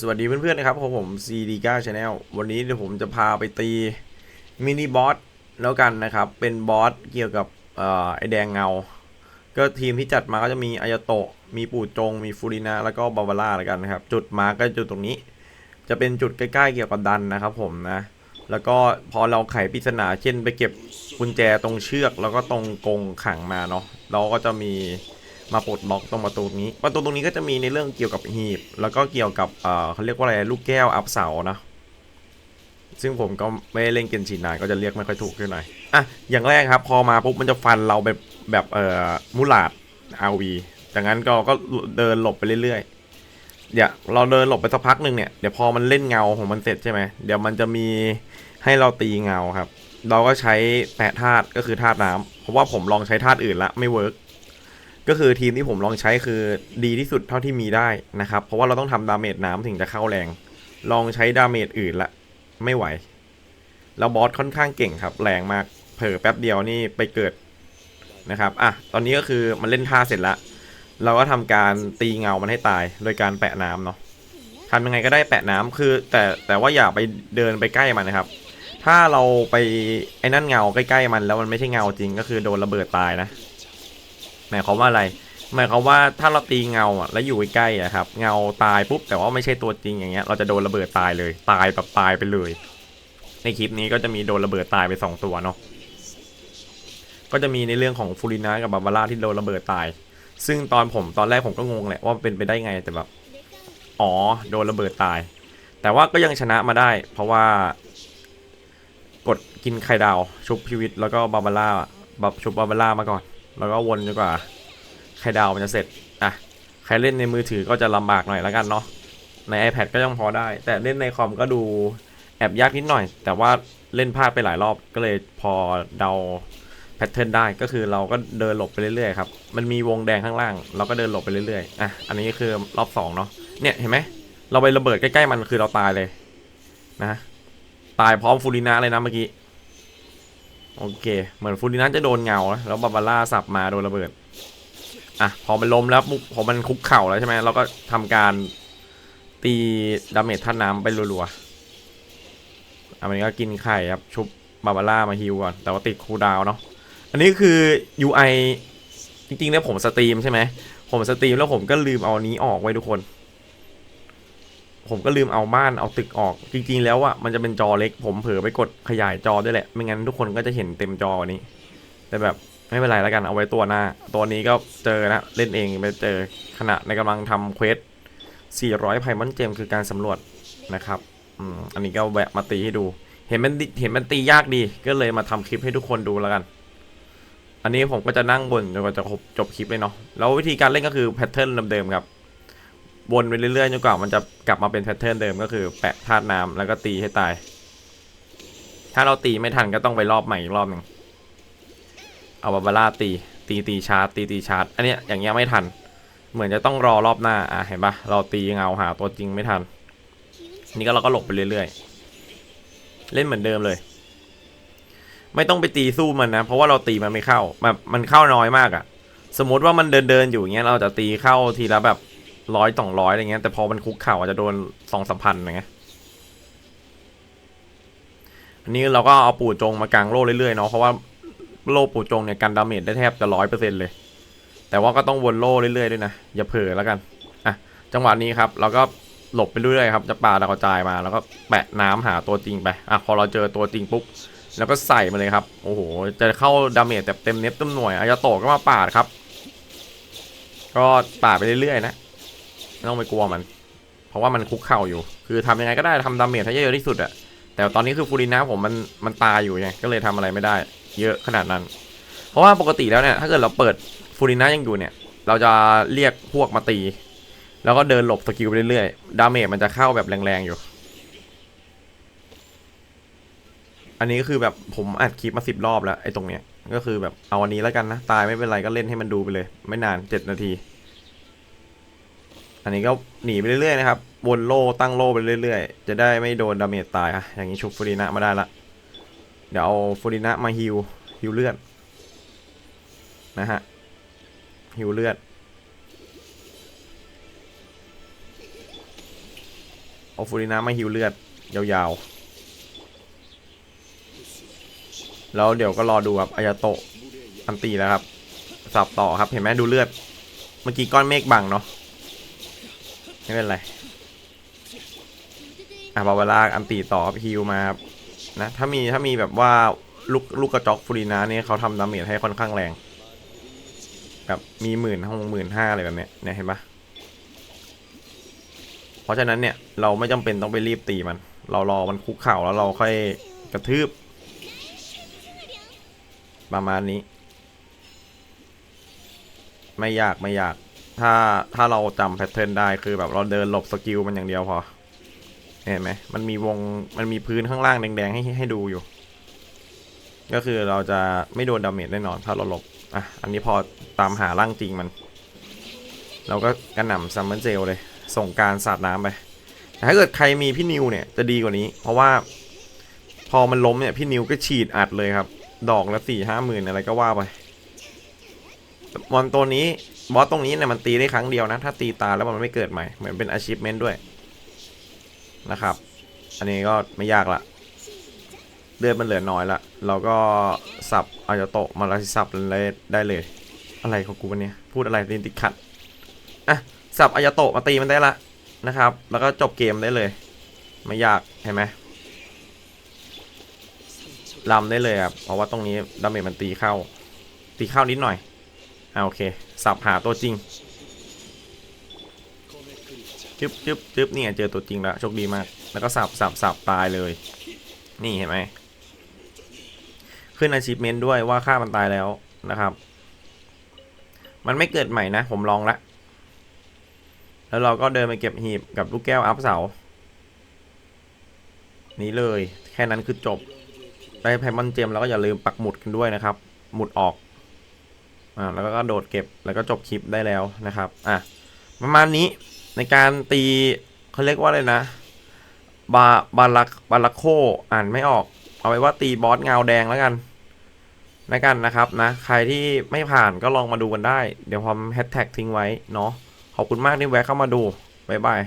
สวัสดีเพื่อนๆนะครับของผม CD 9 Channel วันนี้เดี๋ยวผมจะพาไปตีมินิบอสแล้วกันนะครับ เป็นบอสเกี่ยวกับออไอแดงเงา ก็ทีมที่จัดมาก็จะมีอายโตะ มีปู่จง มีฟูรินะ แล้วก็บาวาร่าแล้วกันนะครับ จุดมาก็จุดตรงนี้ จะเป็นจุดใกล้ๆเกี่ยวกับดันนะครับผมนะ แล้วก็พอเราไขปริศนาเช่น ไปเก็บกุญแจตรงเชือก แล้วก็ตรงกรงขังมาเนาะ เราก็จะมี มาปลดล็อกตรงประตูนี้ ประตูตรงนี้ก็จะมีในเรื่องเกี่ยวกับหีบ แล้วก็เกี่ยวกับเอ่อเขาเรียกว่าอะไรลูกแก้วอัพเสานะซึ่งผมก็ไม่ได้เล่นเกนชินนานก็จะเรียกไม่ค่อยถูกเท่าไหร่อะอย่างแรกครับ พอมาปุ๊บมันจะฟันเราแบบแบบเอ่อมูลาดอาวีจากนั้นก็ก็เดินหลบไปเรื่อยๆเดี๋ยวเราเดินหลบไปสักพักหนึ่งเนี่ยเดี๋ยวพอมันเล่นเงาของมันเสร็จใช่ไหมเดี๋ยวมันจะมีให้เราตีเงาครับ เราก็ใช้แปะธาตุก็คือธาตุน้ำเพราะว่าผมลองใช้ธาตุอื่นละไม่เวิร์ก ก็คือทีมที่ผมลองใช้คือดีที่สุดเท่าที่มีได้นะครับ เพราะว่าเราต้องทำดาเมจน้ำถึงจะเข้าแรง ลองใช้ดาเมจอื่นละ ไม่ไหว แล้วบอสค่อนข้างเก่งครับ แรงมาก เผลอแป๊บเดียวนี่ไปเกิดนะครับ อะ ตอนนี้ก็คือมันเล่นท่าเสร็จละ เราก็ทำการตีเงามันให้ตาย โดยการแปะน้ำเนาะทำยังไงก็ได้แปะน้ำคือ แต่แต่ว่าอย่าไปเดินไปใกล้มันนะครับ ถ้าเราไปไอ้นั่นเงาใกล้ๆมันแล้วมันไม่ใช่เงาจริงก็คือโดนระเบิดตายนะ หมายความว่าอะไร หมายความว่าถ้าเราตีเงาอะแล้วอยู่ใกล้ๆอะครับเงาตายปุ๊บแต่ว่าไม่ใช่ตัวจริงอย่างเงี้ยเราจะโดนระเบิดตายเลยตายแบบตายไปเลย ในคลิปนี้ก็จะมีโดนระเบิดตายไปสองตัวเนาะก็จะมีในเรื่องของฟูรินากับบาบาร่าที่โดนระเบิดตาย ซึ่งตอนผมตอนแรกผมก็งงแหละว่าเป็นไปได้ไงแต่แบบอ๋อโดนระเบิดตาย แต่ว่าก็ยังชนะมาได้ เพราะว่ากดกินไข่ดาวชุบชีวิตแล้วก็บาบาร่าบับชุบบาบาร่ามาก่อน แล้วก็วนจนกว่าไข่ดาวมันจะเสร็จอะใครเล่นในมือถือก็จะลำบากหน่อยแล้วกันเนาะใน iPad ก็ยังพอได้ แต่เล่นในคอมก็ดูแอบยากนิดหน่อย แต่ว่าเล่นพลาดไปหลายรอบก็เลยพอเดาแพทเทิร์นได้ก็คือเราก็เดินหลบไปเรื่อยๆครับ มันมีวงแดงข้างล่าง เราก็เดินหลบไปเรื่อยๆ อะ อันนี้คือรอบสองเนาะ เนี่ยเห็นไหม เราไประเบิดใกล้ๆมันคือเราตายเลยนะ ตายพร้อมฟูรินะเลยนะเมื่อกี้ โอเค เหมือนฟูรินะจะโดนเงานะแล้วบาบาร่าสับมาโดนระเบิด อะ พอมันล้มแล้วปุ๊บพอมันคุกเข่าแล้วใช่ไหมเราก็ทำการตีดาเมจท่าน้ำไปรัวๆอะมันก็กินไข่ครับ ชุบบาบาร่ามาฮิวก่อน แต่ว่าติดคูดาวเนาะ อันนี้คือ UI จริงๆแล้วผมสตรีมใช่ไหม ผมสตรีมแล้วผมก็ลืมเอาอันนี้ออกไว้ทุกคน ผมก็ลืมเอาบ้านเอาตึกออก จริง ๆ แล้วอะมันจะเป็นจอเล็ก ผมเผลอไปกดขยายจอด้วยแหละ ไม่งั้นทุกคนก็จะเห็นเต็มจอนี้ แต่แบบไม่เป็นไรแล้วกันเอาไว้ตัวหน้า ตัวนี้ก็เจอนะเล่นเองไปเจอขณะในกำลังทำเควส 400ไพมอนเจมคือการสำรวจนะครับอืมอันนี้ก็แวะมาตีให้ดู เห็นมันเห็นมันตียากดี ก็เลยมาทำคลิปให้ทุกคนดูแล้วกัน อันนี้ผมก็จะนั่งบนจนกว่าจะจบคลิปเลยเนาะ แล้ววิธีการเล่นก็คือแพทเทิร์นเดิมๆครับ วนไปเรื่อยๆจนกว่ามันจะกลับมาเป็นแพทเทิร์นเดิมก็คือแปะธาตุน้ำแล้วก็ตีให้ตาย ถ้าเราตีไม่ทันก็ต้องไปรอบใหม่อีกรอบหนึ่งเอาบาบาร่าตีตีตีชาร์จตีตีชาร์จอันเนี้ยอย่างเงี้ยไม่ทัน เหมือนจะต้องรอรอบหน้าอะเห็นปะเราตีเงาหาตัวจริงไม่ทัน นี่ก็เราก็หลบไปเรื่อยๆ เล่นเหมือนเดิมเลย ไม่ต้องไปตีสู้มันนะ เพราะว่าเราตีมันไม่เข้าแบบมันเข้าน้อยมากอะสมมติว่ามันเดินเดินอยู่เงี้ยเราจะตีเข้าทีละแบบ ร้อยสองร้อยอะไรเงี้ยแต่พอมันคุกเข่าอาจจะโดนสองสามพันอะไรเงี้ยอันนี้เราก็เอาปู่จงมากางโล่เรื่อยๆเนาะเพราะว่าโล่ปู่จงเนี่ยกันดาเมจได้แทบจะร้อยเปอร์เซ็นเลย แต่ว่าก็ต้องวนโล่เรื่อยๆด้วยนะอย่าเผลอแล้วกันอะจังหวะนี้ครับ เราก็หลบไปเรื่อยๆครับจะปาดาวกระจายมา แล้วก็แปะน้ำหาตัวจริงไปอะพอเราเจอตัวจริงปุ๊บแล้วก็ใส่มาเลยครับ โอ้โห จะเข้าดาเมจแบบเต็มเน็ตเต็มหน่วยอายาโตะก็มาปาดครับ ก็ปาดไปเรื่อยๆนะ ไม่ต้องไปกลัวมัน เพราะว่ามันคุกเข่าอยู่ คือทำยังไงก็ได้ทำดาเมจให้เยอะที่สุดอะแต่ตอนนี้คือฟูรินะผมมันมันตายอยู่ไงก็เลยทำอะไรไม่ได้ เยอะขนาดนั้น เพราะว่าปกติแล้วเนี่ยถ้าเกิดเราเปิดฟูรินะยังอยู่เนี่ย เราจะเรียกพวกมาตี แล้วก็เดินหลบสกิลไปเรื่อยๆดาเมจมันจะเข้าแบบแรงๆอยู่ อันนี้ก็คือแบบผมอัดคลิปมาสิบรอบแล้วไอ้ตรงเนี้ยก็คือแบบเอาอันนี้แล้วกันนะ ตายไม่เป็นไรก็เล่นให้มันดูไปเลย ไม่นานเจ็ดนาที อันนี้ก็หนีไปเรื่อยๆนะครับวนโล่ตั้งโล่ไปเรื่อยๆ จะได้ไม่โดนดาเมจตายอะอย่างนี้ชุบฟูรินะมาได้ละ เดี๋ยวเอาฟูรินะมาฮิวฮิวเลือดนะฮะฮิวเลือดเอาฟูรินามาฮิวเลือดยาวๆ แล้วเดี๋ยวก็รอดูครับอายาโตะอันตีแล้วครับ สับต่อครับเห็นไหมดูเลือด เมื่อกี้ก้อนเมฆบังเนาะ ไม่เป็นไรอะบาบาร่าอันตีต่อฮิวมาครับนะถ้ามีถ้ามีแบบว่าลูกลูกกระจอกฟูรินาเนี่ยเขาทำดาเมจให้ค่อนข้างแรงแบบมีหมื่นห้องหมื่นห้าอะไรแบบเนี้ยเนี่ยเห็นปะเพราะฉะนั้นเนี่ยเราไม่จำเป็นต้องไปรีบตีมัน เรารอมันคุกเข่าแล้วเราค่อยกระทืบ ประมาณนี้ ไม่ยากไม่ยาก ถ้าถ้าเราจำแพทเทิร์นได้คือแบบเราเดินหลบสกิลมันอย่างเดียวพอ เห็นไหมมันมีวงมันมีพื้นข้างล่างแดงๆให้ให้ดูอยู่ ก็คือเราจะไม่โดนดาเมจแน่นอน ถ้าเราหลบอะอันนี้พอตามหาร่างจริงมัน เราก็กระหน่ำซัมเมอร์เจลเลย ส่งการสาดน้ำไปแต่ถ้าเกิดใครมีพี่นิวเนี่ยจะดีกว่านี้ เพราะว่า พอมันล้มเนี่ยพี่นิวก็ฉีดอัดเลยครับ ดอกละสี่ห้าหมื่นอะไรก็ว่าไป มอนตัวนี้บอสตรงนี้เนี่ยมันตีได้ครั้งเดียวนะ ถ้าตีตายแล้วมันไม่เกิดใหม่ เหมือนเป็น achievement ด้วยนะครับ อันนี้ก็ไม่ยากละเลือดมันเหลือน้อยละเราก็สับอายาโตะมาลาสิสับเลยได้เลย อะไรของกูวันนี้พูดอะไรลินติขัดอะสับอายาโตะมาตีมันได้ละนะครับ แล้วก็จบเกมได้เลย ไม่ยากเห็นไหมลำได้เลยครับเพราะว่าตรงนี้ดาเมจมันตีเข้า ตีเข้านิดหน่อย อ่าโอเค สับหาตัวจริงจึ๊บจึ๊บจึ๊บนี่เจอตัวจริงแล้วโชคดีมาก แล้วก็สับสับสับตายเลย นี่เห็นไหมขึ้น achievement ด้วยว่าฆ่ามันตายแล้วนะครับ มันไม่เกิดใหม่นะ ผมลองละแล้วเราก็เดินไปเก็บหีบกับลูกแก้วอัพเสา นี้เลย แค่นั้นคือจบ ได้ไพมอนเจมแล้วก็อย่าลืมปักหมุดกันด้วยนะครับ หมุดออก อ่าแล้วก็โดดเก็บแล้วก็จบคลิปได้แล้วนะครับอะประมาณนี้ในการตีเขาเรียกว่าอะไรนะบาบาลักบาลักโคอ่านไม่ออก เอาไว้ว่าตีบอสเงาแดงแล้วกันแล้วกันนะครับนะ ใครที่ไม่ผ่านก็ลองมาดูกันได้ เดี๋ยวผมแฮชแท็กทิ้งไว้เนาะขอบคุณมากที่แวะเข้ามาดู บ๊ายบาย